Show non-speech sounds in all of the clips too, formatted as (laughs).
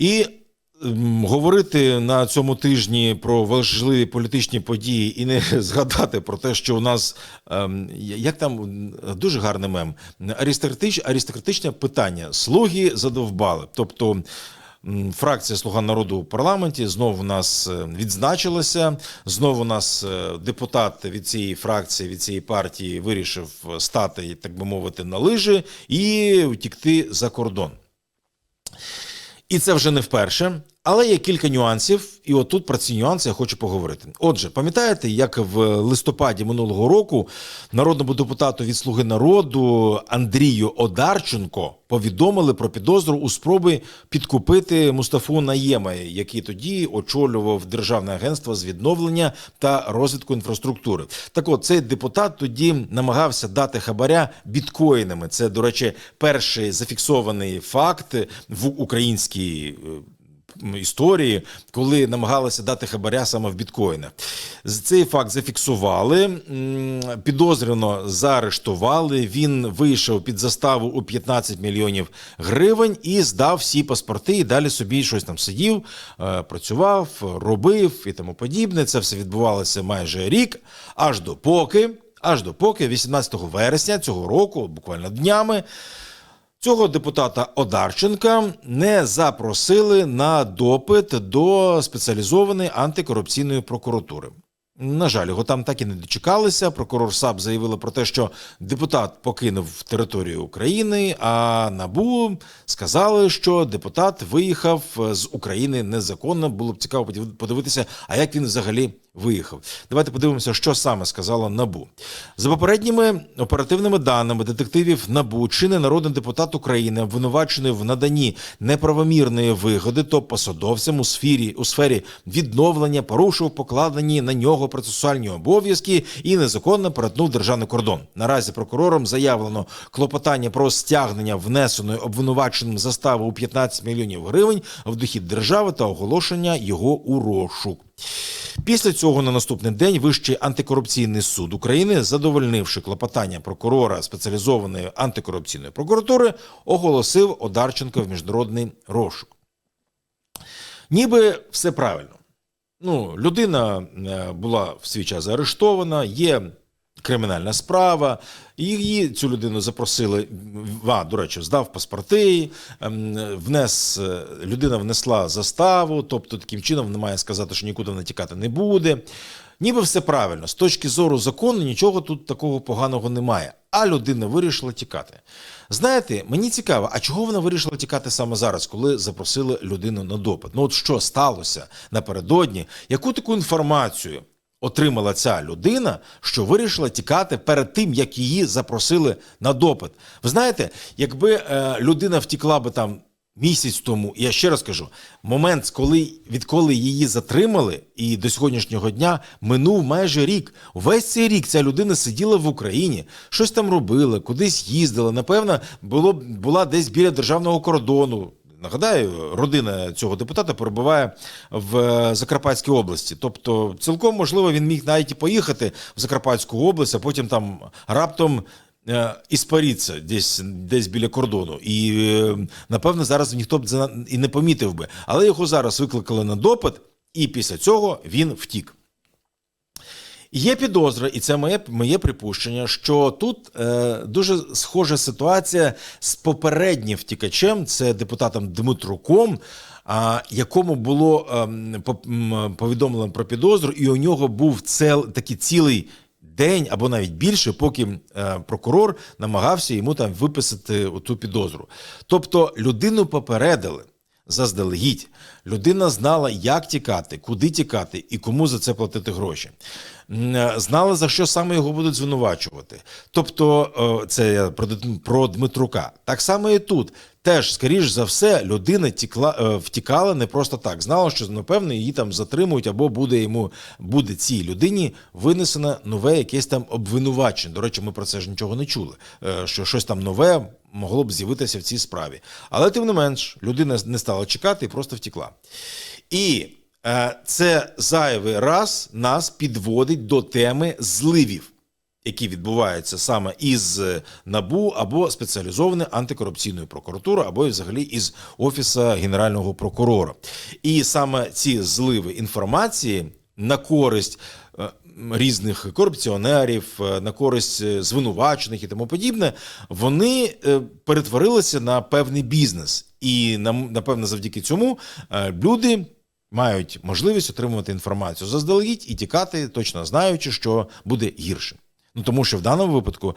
І говорити на цьому тижні про важливі політичні події і не (laughs) згадати про те, що у нас ем, як там дуже гарний мем аристократич, аристократичне питання. Слуги задовбали. Тобто. Фракція Слуга народу у парламенті знову нас е, відзначилася. Знову нас е, депутат від цієї фракції, від цієї партії вирішив стати, так би мовити, на лижі і втікти за кордон. І це вже не вперше, але є кілька нюансів, і отут про ці нюанси я хочу поговорити. Отже, пам'ятаєте, як в листопаді минулого року народному депутату від Слуги народу Андрію Одарченко повідомили про підозру у спробі підкупити Мустафу Наєма, який тоді очолював Державне агентство з відновлення та розвитку інфраструктури. Так от цей депутат тоді намагався дати хабаря біткоїнами. Це, до речі, перший зафіксований факт в українській. Історії, коли намагалися дати хабаря саме в біткоїнах. Цей факт зафіксували, підозрювано заарештували. Він вийшов під заставу у 15 мільйонів гривень і здав всі паспорти. І далі собі щось там сидів, е, працював, робив і тому подібне. Це все відбувалося майже рік, аж допоки. Аж допоки 18 вересня цього року, буквально днями, Цього депутата Одарченка не запросили на допит до спеціалізованої антикорупційної прокуратури. На жаль, його там так і не дочекалися. Прокурор САП заявила про те, що депутат покинув територію України, а НАБУ сказали, що депутат виїхав з України незаконно. Було б цікаво подив- подивитися, а як він взагалі виїхав. Давайте подивимося, що саме сказала НАБУ. За попередніми оперативними даними детективів НАБУ, чинний народний депутат України, обвинувачений в наданні неправомірної вигоди, то посадовцям у сфері у сфері відновлення порушив покладені на нього процесуальні обов'язки і незаконно перетнув державний кордон. Наразі прокурором заявлено клопотання про стягнення внесеної обвинуваченим застави у 15 мільйонів гривень в дохід держави та оголошення його у розшук. Після цього на наступний день Вищий антикорупційний суд України, задовольнивши клопотання прокурора спеціалізованої антикорупційної прокуратури, оголосив Одарченка в міжнародний розшук. Ніби все правильно. Ну, людина е, була в свій час заарештована, є кримінальна справа. Її цю людину запросили. А, до речі, здав паспорти, ем, внес е, людина внесла заставу, тобто таким чином вона має сказати, що нікуди вона тікати не буде. Ніби все правильно. З точки зору закону нічого тут такого поганого немає. А людина вирішила тікати. Знаєте, мені цікаво, а чого вона вирішила тікати саме зараз, коли запросили людину на допит? Ну от що сталося напередодні? Яку таку інформацію отримала ця людина, що вирішила тікати перед тим, як її запросили на допит? Ви знаєте, якби е, людина втікла би там місяць тому, я ще раз кажу, момент, коли відколи її затримали, і до сьогоднішнього дня минув майже рік. Весь цей рік ця людина сиділа в Україні, щось там робила, кудись їздила. Напевно, було була десь біля державного кордону. Нагадаю, родина цього депутата перебуває в е, Закарпатській області. Тобто, цілком можливо, він міг навіть і поїхати в Закарпатську область, а потім там раптом е, іспаріться десь, десь біля кордону. І е, напевно зараз ніхто б і не помітив би. Але його зараз викликали на допит, і після цього він втік. Є підозра, і це моє, моє припущення, що тут е, дуже схожа ситуація з попереднім втікачем, це депутатом Дмитруком, а, якому було м, повідомлено про підозру, і у нього був цел, такий цілий день або навіть більше, поки е, прокурор намагався йому там виписати ту підозру. Тобто людину попередили заздалегідь. Людина знала, як тікати, куди тікати і кому за це платити гроші. Е, Знала, за що саме його будуть звинувачувати. Тобто, е, це про, Дмитрука. Так само і тут. Теж, скоріш за все, людина тікла, е, втікала не просто так. Знала, що напевно її там затримують, або буде йому буде цій людині винесено нове якесь там обвинувачення. До речі, ми про це ж нічого не чули. Що щось там нове могло б з'явитися в цій справі. Але тим не менш, людина не стала чекати і просто втікла. І е, це зайвий раз нас підводить до теми зливів. які відбуваються саме із НАБУ або спеціалізованої антикорупційної прокуратури, або взагалі із офісу генерального прокурора. І саме ці зливи інформації на користь різних корупціонерів, е, на користь е, звинувачених і тому подібне, вони е, перетворилися на певний бізнес. І напевно, завдяки цьому е, люди мають можливість отримувати інформацію заздалегідь і тікати, точно знаючи, що буде гірше. Ну тому що в даному випадку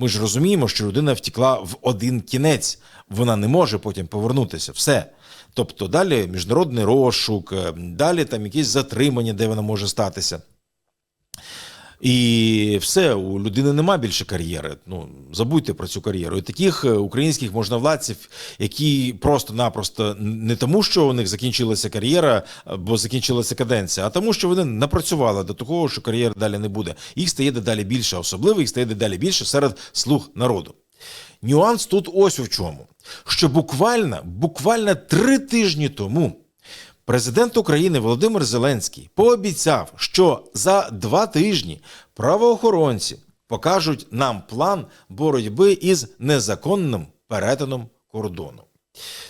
ми ж розуміємо, що людина втікла в один кінець, вона не може потім повернутися. Все. Тобто далі міжнародний розшук, е, далі там якісь затримання, де вона може статися. І все, у людини нема більше кар'єри. Ну забудьте про цю кар'єру. І таких е, українських можновладців, які просто-напросто не тому, що у них закінчилася кар'єра, бо закінчилася каденція, а тому, що вони напрацювали до того, що кар'єри далі не буде. Їх стає дедалі більше, особливо їх стає дедалі більше серед слуг народу. Нюанс тут ось у чому: що буквально, буквально три тижні тому Президент України Володимир Зеленський пообіцяв, що за два тижні правоохоронці покажуть нам план боротьби із незаконним перетином кордону.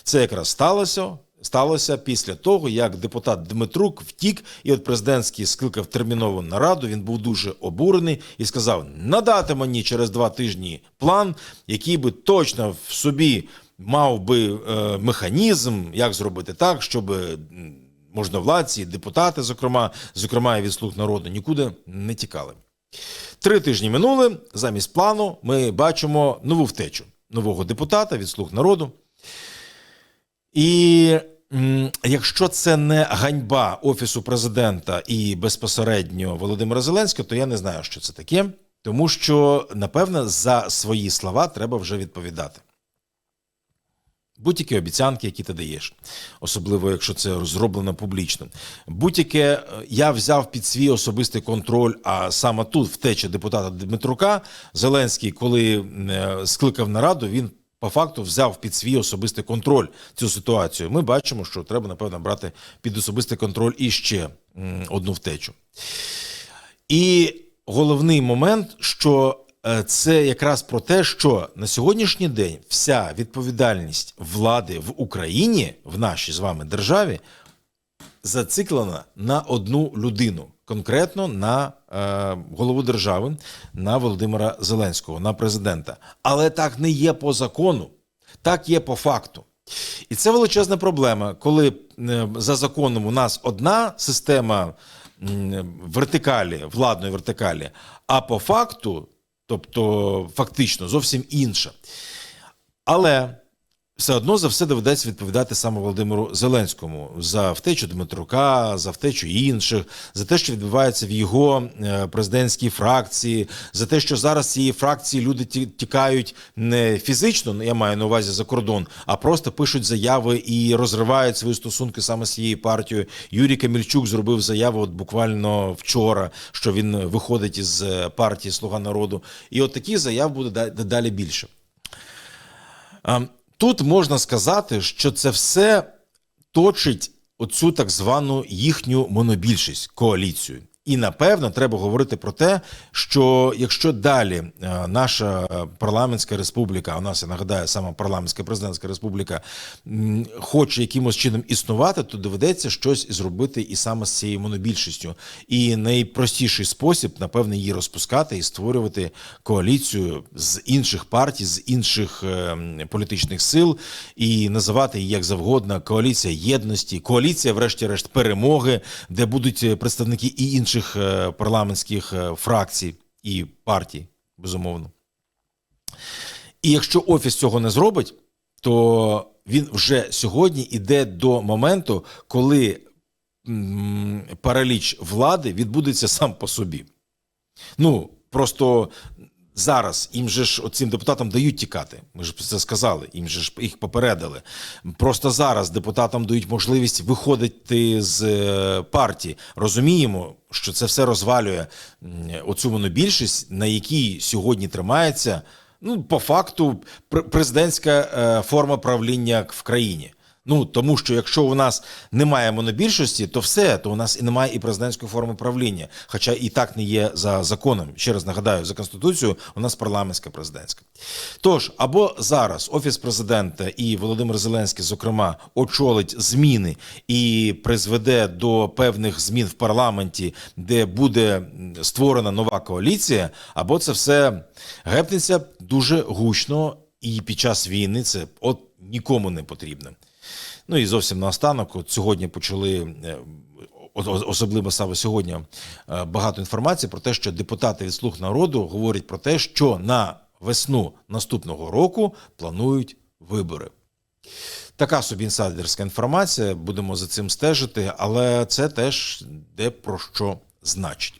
Це якраз сталося. Сталося після того, як депутат Дмитрук втік, і от президентський скликав термінову нараду. Він був дуже обурений і сказав: надати мені через два тижні план, який би точно в собі мав би е, механізм, як зробити так, щоб можновладці, депутати, зокрема, зокрема і від слуг народу, нікуди не тікали. Три тижні минули. Замість плану ми бачимо нову втечу нового депутата від слуг народу. І якщо це не ганьба Офісу президента і безпосередньо Володимира Зеленського, то я не знаю, що це таке, тому що, напевно, за свої слова треба вже відповідати. Будь-які обіцянки, які ти даєш, особливо якщо це зроблено публічно. Будь-яке е, я взяв під свій особистий контроль, а саме тут втеча депутата Дмитрука Зеленський, коли е, скликав нараду, він по факту взяв під свій особистий контроль цю ситуацію. Ми бачимо, що треба, напевно, брати під особистий контроль іще м, одну втечу. І головний момент, що це якраз про те, що на сьогоднішній день вся відповідальність влади в Україні, в нашій з вами державі, зациклена на одну людину, конкретно на е, голову держави, на Володимира Зеленського, на президента. Але так не є по закону, так є по факту. І це величезна проблема, коли е, за законом у нас одна система м, вертикалі, владної вертикалі, а по факту, тобто фактично зовсім інша. Але все одно за все доведеться відповідати саме Володимиру Зеленському за втечу Дмитрука, за втечу інших, за те, що відбувається в його е, президентській фракції, за те, що зараз цієї фракції люди ті- тікають не фізично, я маю на увазі за кордон, а просто пишуть заяви і розривають свої стосунки саме з цією партією. Юрій Камільчук зробив заяву от буквально вчора, що він виходить із е, партії Слуга народу. І от таких заяв буде да- дедалі більше. Тут можна сказати, що це все точить оцю так звану їхню монобільшість коаліцію. І напевно треба говорити про те, що якщо далі е, наша парламентська республіка, у нас я нагадаю, сама парламентська президентська республіка, хоче якимось чином існувати, то доведеться щось зробити і саме з цією монобільшістю. І найпростіший спосіб, напевно, її розпускати і створювати коаліцію з інших партій, з інших е, політичних сил, і називати її як завгодно коаліція єдності, коаліція, врешті-решт, перемоги, де будуть е, представники і інших е, парламентських е, фракцій і партій, безумовно. І якщо офіс цього не зробить, то він вже сьогодні йде до моменту, коли параліч влади відбудеться сам по собі. Ну, просто зараз їм же ж цим депутатам дають тікати. Ми ж це сказали, їм же ж їх попередили. Просто зараз депутатам дають можливість виходити з е, партії. Розуміємо, що це все розвалює оцю монобільшість, на якій сьогодні тримається. Ну, по факту, пр- президентська е, форма правління в країні. Ну тому що якщо у нас немає монобільшості, то все, то у нас і немає і президентської форми правління. Хоча і так не є за законом. Ще раз нагадаю, за конституцією у нас парламентська президентська. Тож або зараз офіс президента і Володимир Зеленський, зокрема, очолить зміни і призведе до певних змін в парламенті, де буде створена нова коаліція, або це все гепнеться дуже гучно, і під час війни це от нікому не потрібно. Ну і зовсім наостанок, от сьогодні почали. е, Особливо саме сьогодні е, багато інформації про те, що депутати від слуг народу говорять про те, що на весну наступного року планують вибори. Така собі інсайдерська інформація. Будемо за цим стежити, але це теж де про що значить.